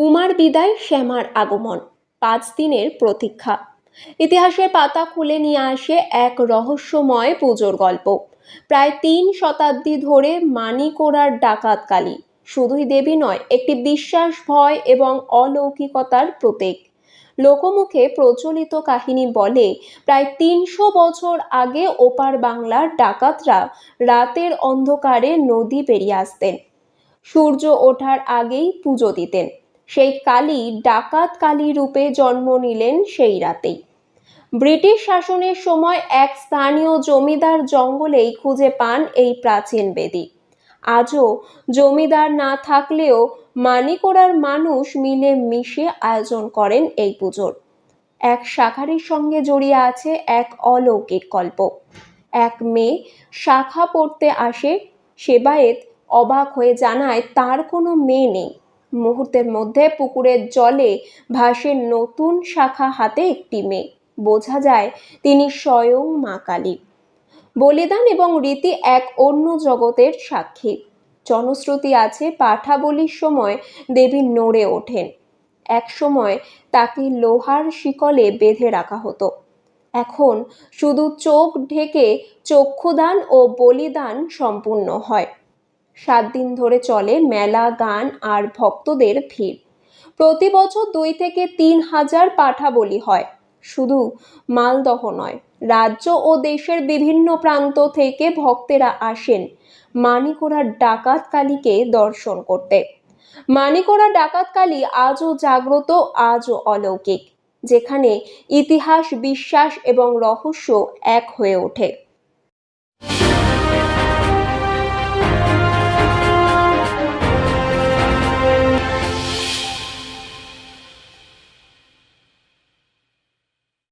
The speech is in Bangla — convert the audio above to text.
উমার বিদায়, শ্যামার আগমন, পাঁচ দিনের প্রতীক্ষা। ইতিহাসের পাতা খুলে নিয়ে আসে এক রহস্যময় পুজোর গল্প। প্রায় তিন শতাব্দী ধরে মানিকোড়ার ডাকাতকালী, শুধুই দেবী নয়, একটি বিশ্বাস, ভয় এবং অলৌকিকতার প্রতীক। লোকমুখে প্রচলিত কাহিনী বলে, প্রায় তিনশো বছর আগে ওপার বাংলার ডাকাতরা রাতের অন্ধকারে নদী পেরিয়ে আসতেন। সূর্য ওঠার আগেই পুজো দিতেন। সেই কালী ডাকাত কালী রূপে জন্ম নিলেন সেই রাতেই। ব্রিটিশ শাসনের সময় এক স্থানীয় জমিদার জঙ্গলেই খুঁজে পান এই প্রাচীন বেদী। আজও জমিদার না থাকলেও মানিকোড়ার মানুষ মিলে মিশে আয়োজন করেন এই পুজোর। এক শাখারির সঙ্গে জড়িয়ে আছে এক অলৌকিক গল্প। এক মেয়ে শাখা পড়তে আসে, সেবায়েত অবাক হয়ে জানায়, তার কোনো মেয়ে নেই। মুহূর্তের মধ্যে পুকুরের জলে ভাসে নতুন শাখা হাতে একটি মেয়ে বোঝা যায় তিনি স্বয়ং মা কালী। বলিদান এবং রীতি এক অন্য জগতের সাক্ষী। জনশ্রুতি আছে পাঠা বলির সময় দেবী নড়ে ওঠেন। এক সময় তাকে লোহার শিকলে বেঁধে রাখা হতো। এখন শুধু চোখ ঢেকে চক্ষুদান ও বলিদান সম্পূর্ণ হয়। সাত দিন ধরে চলে মেলা, গান আর ভক্তদের ভিড়। প্রতি বছর দুই থেকে তিন হাজার পাঠা বলি হয়। শুধু মালদহ নয়, রাজ্য ও দেশের বিভিন্ন প্রান্ত থেকে ভক্তেরা আসেন মানিকোড়ার ডাকাত কালীকে দর্শন করতে। মানিকোড়া ডাকাত কালী আজও জাগ্রত, আজও অলৌকিক, যেখানে ইতিহাস, বিশ্বাস এবং রহস্য এক হয়ে ওঠে।